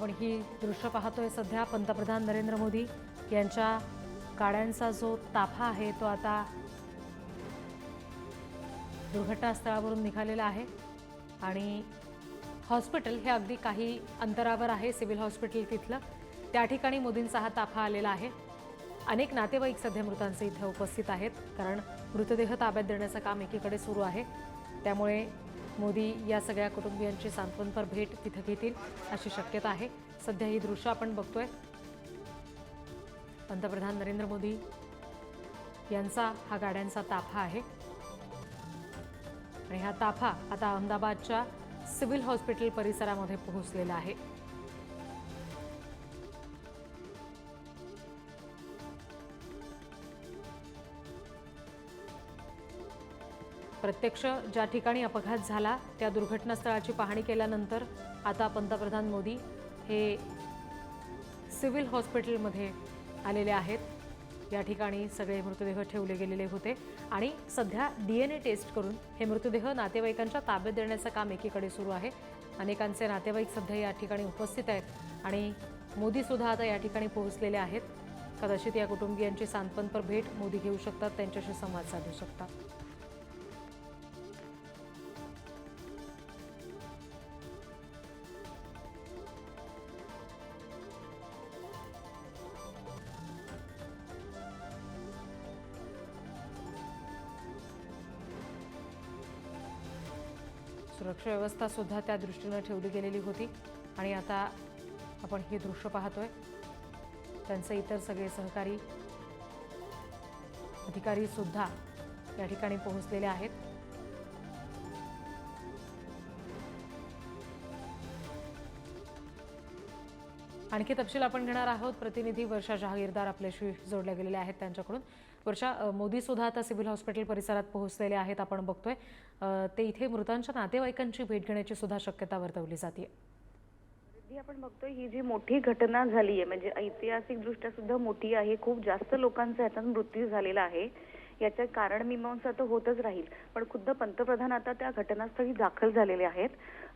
आपण ही दृश्य पाहतोय सध्या पंतप्रधान नरेंद्र मोदी यांच्या गाड्यांचा जो ताफा आहे तो आता दुर्घटनास्थळावरून निघालेला आहे. आणि हॉस्पिटल हे अगदी काही अंतरावर आहे सिव्हिल हॉस्पिटल तिथलं. त्या ठिकाणी मोदींचा हा ताफा आलेला आहे. अनेक नातेवाईक सध्या मृतांचे इथे उपस्थित आहेत कारण मृतदेह ताब्यात देण्याचं काम एकीकडे सुरू आहे. त्यामुळे मोदी या सगळ्या कुटुंबियांची सांत्वनपर भेट तिथं घेतील अशी शक्यता आहे. सध्या ही दृश्य आपण बघतोय. पंतप्रधान नरेंद्र मोदी यांचा हा गाड्यांचा ताफा आहे. आणि हा ताफा आता अहमदाबादच्या सिव्हिल हॉस्पिटल परिसरामध्ये पोहोचलेला आहे. प्रत्यक्ष ज्या ठिकाणी अपघात झाला त्या दुर्घटनास्थळाची पाहणी केल्यानंतर आता पंतप्रधान मोदी हे सिव्हिल हॉस्पिटलमध्ये आलेले आहेत. या ठिकाणी सगळे मृतदेह ठेवले गेलेले होते आणि सध्या डी एन ए टेस्ट करून हे मृतदेह नातेवाईकांच्या ताब्यात देण्याचं काम एकीकडे सुरू आहे. अनेकांचे नातेवाईक सध्या या ठिकाणी उपस्थित आहेत आणि मोदीसुद्धा आता या ठिकाणी पोहोचलेले आहेत. कदाचित या कुटुंबियांची सांत्वनपर भेट मोदी घेऊ शकतात त्यांच्याशी संवाद साधू शकतात. सुरक्षा व्यवस्था सुद्धा त्या दृष्टीनं ठेवली गेलेली होती. आणि आता आपण हे दृश्य पाहतोय. त्यांचे इतर सगळे सहकारी अधिकारी सुद्धा या ठिकाणी पोहोचलेले आहेत. आणखी तपशील आपण घेणार आहोत. प्रतिनिधी वर्षा जहागीरदार आपल्याशी जोडल्या गेलेल्या आहेत त्यांच्याकडून. वर्षा मोदीसुद्धा मोदी सुद्धा आता सिव्हिल हॉस्पिटल परिसरात पोहोचलेले आहेत आपण बघतोय. ते इथे मृतांच्या नातेवाईकांची भेट घेण्याची सुद्धा शक्यता वर्तवली जाते आपण बघतोय ही जी मोठी घटना झाली आहे म्हणजे ऐतिहासिक दृष्ट्या सुद्धा मोठी आहे. खूप जास्त लोकांचा याच्यात मृत्यू झालेला आहे. याचं कारण मीमांसा तर होतच राहील पण खुद्द पंतप्रधान आता त्या घटनास्थळी दाखल झालेले आहेत.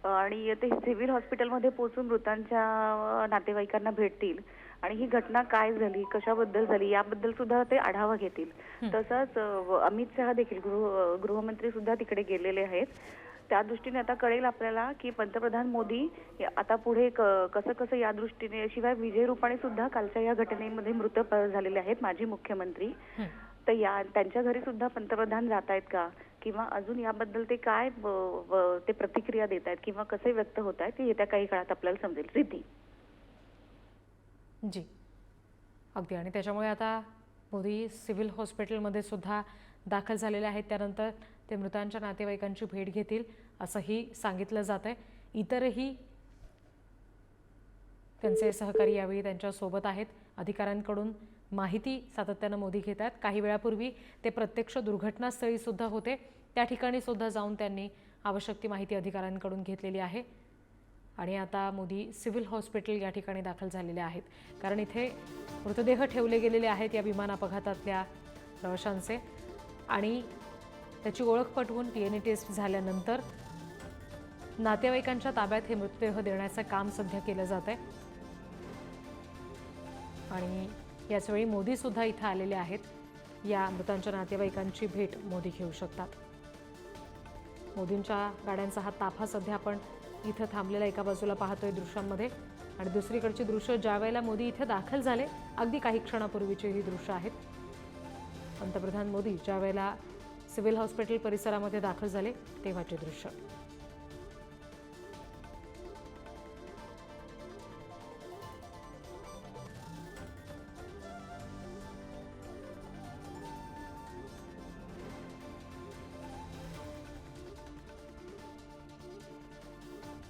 आणि ते सिव्हिल हॉस्पिटलमध्ये पोहोचून मृतांच्या नातेवाईकांना भेटतील आणि ही घटना काय झाली कशाबद्दल झाली याबद्दल सुद्धा ते आढावा घेतील. तसंच अमित शहा देखील गृह गृहमंत्री सुद्धा तिकडे गेलेले आहेत. त्या दृष्टीने आता कळेल आपल्याला की पंतप्रधान मोदी आता पुढे कसं कसं या दृष्टीने शिवाय विजय रूपाणी सुद्धा कालच्या या घटनेमध्ये मृत झालेले आहेत माजी मुख्यमंत्री. तर या त्यांच्या घरी सुद्धा पंतप्रधान जात आहेत का? किंवा अजून याबद्दल ते काय ते प्रतिक्रिया देत आहेत? किंवा कसे व्यक्त होत आहेत? ते येत्या काही काळात आपल्याला समजेल. रिद्धी जी. अगदी. आणि त्याच्यामुळे आता मोदी सिव्हिल हॉस्पिटलमध्ये सुद्धा दाखल झालेले आहेत. त्यानंतर ते मृतांच्या नातेवाईकांची भेट घेतील असंही सांगितलं जात आहे इतरही त्यांचे सहकारी यावेळी त्यांच्यासोबत आहेत. अधिकाऱ्यांकडून माहिती सातत्यानं मोदी घेत आहेत. काही वेळापूर्वी ते प्रत्यक्ष दुर्घटनास्थळी सुद्धा होते. त्या ठिकाणी सुद्धा जाऊन त्यांनी आवश्यक ती माहिती अधिकाऱ्यांकडून घेतलेली आहे. आणि आता मोदी सिव्हिल हॉस्पिटल या ठिकाणी दाखल झालेले आहेत. कारण इथे मृतदेह ठेवले गेलेले आहेत या विमान अपघातातल्या प्रवाशांचे. आणि त्याची ओळख पटवून टी एन ई टेस्ट झाल्यानंतर नातेवाईकांच्या ताब्यात हे मृतदेह देण्याचं काम सध्या केलं जात आहे. आणि याचवेळी मोदीसुद्धा इथं आलेले आहेत. या मृतांच्या नातेवाईकांची भेट मोदी घेऊ शकतात. मोदींच्या गाड्यांचा हा ताफा सध्या आपण इथं थांबलेला एका बाजूला पाहतोय दृश्यांमध्ये. आणि दुसरीकडची दृश्य ज्यावेळेला मोदी इथे दाखल झाले अगदी काही क्षणापूर्वीची ही दृश्य आहेत. पंतप्रधान मोदी ज्यावेळेला सिव्हिल हॉस्पिटल परिसरामध्ये दाखल झाले तेव्हाचे दृश्य.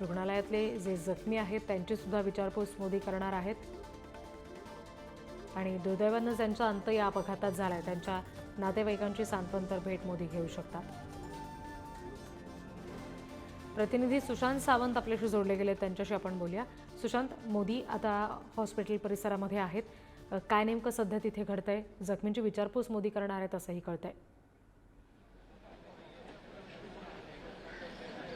रुग्णालयातले जे जखमी आहेत त्यांचीसुद्धा विचारपूस मोदी करणार आहेत. आणि दुर्दैवानं ज्यांचा अंत या अपघातात झाला आहे त्यांच्या नातेवाईकांची सांत्वनपर भेट मोदी घेऊ शकतात. प्रतिनिधी सुशांत सावंत आपल्याशी जोडले गेले त्यांच्याशी आपण बोलूया. सुशांत मोदी आता हॉस्पिटल परिसरामध्ये आहेत. काय नेमकं सध्या तिथे घडतंय? जखमींची विचारपूस मोदी करणार आहेत असंही कळतंय.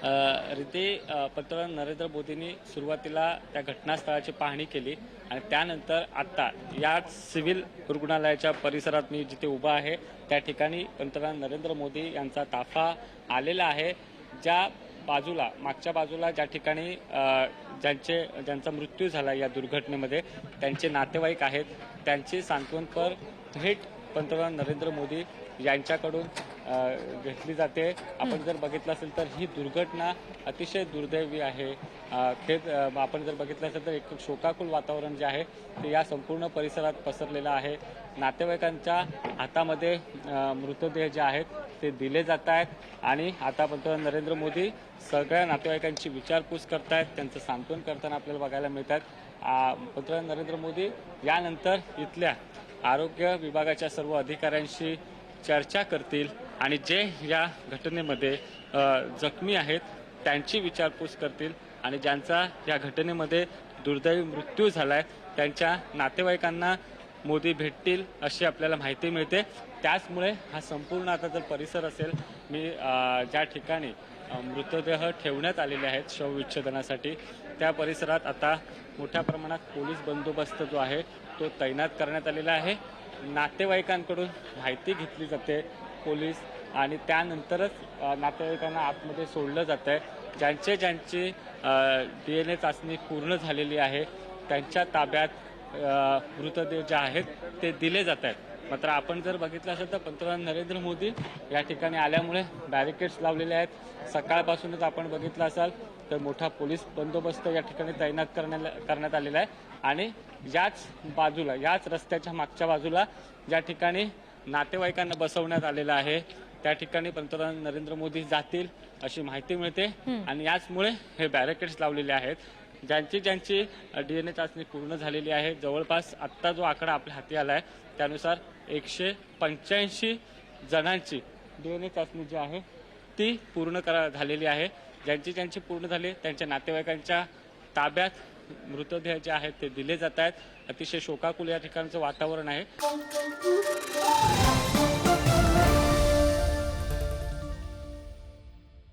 रीते पंतप्रधान नरेंद्र मोदींनी सुरुवातीला त्या घटनास्थळाची पाहणी केली आणि त्यानंतर आता याच सिव्हिल रुग्णालयाच्या परिसरात मी जिथे उभा आहे त्या ठिकाणी पंतप्रधान नरेंद्र मोदी यांचा ताफा आलेला आहे. ज्या बाजूला मागच्या बाजूला ज्या ठिकाणी ज्यांचे ज्यांचा मृत्यू झाला या दुर्घटनेमध्ये त्यांचे नातेवाईक आहेत त्यांची सांत्वनपर थेट पंतप्रधान नरेंद्र मोदी यांच्याकडून घेतली जाते. आपण जर बघितलं असेल तर ही दुर्घटना अतिशय दुर्दैवी आहे. खेद आपण जर बघितलं असेल तर एक शोकाकुल वातावरण जे आहे ते या संपूर्ण परिसरात पसरलेलं आहे. नातेवाईकांच्या हातामध्ये मृतदेह जे आहेत ते दिले जात आहेत. आणि आता पंतप्रधान नरेंद्र मोदी सगळ्या नातेवाईकांची विचारपूस करतायत त्यांचं सांत्वन करताना आपल्याला बघायला मिळतात पंतप्रधान नरेंद्र मोदी यानंतर इथल्या आरोग्य विभागाच्या सर्व अधिकाऱ्यांशी चर्चा करतील. आणि जे या घटनेमध्ये जखमी आहेत त्यांची विचारपूस करतील आणि ज्यांचा या घटनेमध्ये दुर्दैवी मृत्यू झालाय त्यांच्या नातेवाईकांना मोदी भेटतील अशी आपल्याला माहिती मिळते. त्याचमुळे हा संपूर्ण आता जर परिसर असेल मी ज्या ठिकाणी मृतदेह ठेवण्यात आलेले आहेत शवविच्छेदनासाठी त्या परिसरात आता मोठ्या प्रमाणात पोलीस बंदोबस्त जो आहे तो तैनात करण्यात आलेला आहे. नातेवाईकांकडून माहिती घेतली जाते. पोलीस आणि त्यानंतरच नातेवाईकांना आतमध्ये सोडलं जातं आहे ज्यांचे ज्यांची डी एन ए चाचणी पूर्ण झालेली आहे त्यांच्या ताब्यात मृतदेह जे आहेत ते दिले जात आहेत मात्र आपण जर बघितलं असेल तर पंतप्रधान नरेंद्र मोदी या ठिकाणी आल्यामुळे बॅरिकेड्स लावलेले आहेत. सकाळपासूनच आपण बघितलं असाल तर मोठा पोलीस बंदोबस्त या ठिकाणी तैनात करण्याला करण्यात आलेला आहे. आणि याच बाजूला याच रस्त्याच्या मागच्या बाजूला ज्या ठिकाणी नातेवाईकांना बसवण्यात आलेलं आहे. त्या ठिकाणी पंतप्रधान नरेंद्र मोदी जातील अशी माहिती मिळते. आणि याचमुळे हे बॅरिकेड्स लावलेले आहेत. ज्यांची ज्यांची डीएनए चाचणी पूर्ण झालेली आहे जवळपास आत्ता जो आकडा आपल्या हाती आला आहे त्यानुसार एकशे पंच्याऐंशी जणांची डीएनए चाचणी जी आहे ती पूर्ण करा झालेली आहे. ज्यांची ज्यांची पूर्ण झाली त्यांच्या नातेवाईकांच्या ताब्यात मृतदेह जे आहेत ते दिले जात आहेत. अतिशय शोकाकुल या ठिकाणचं वातावरण आहे.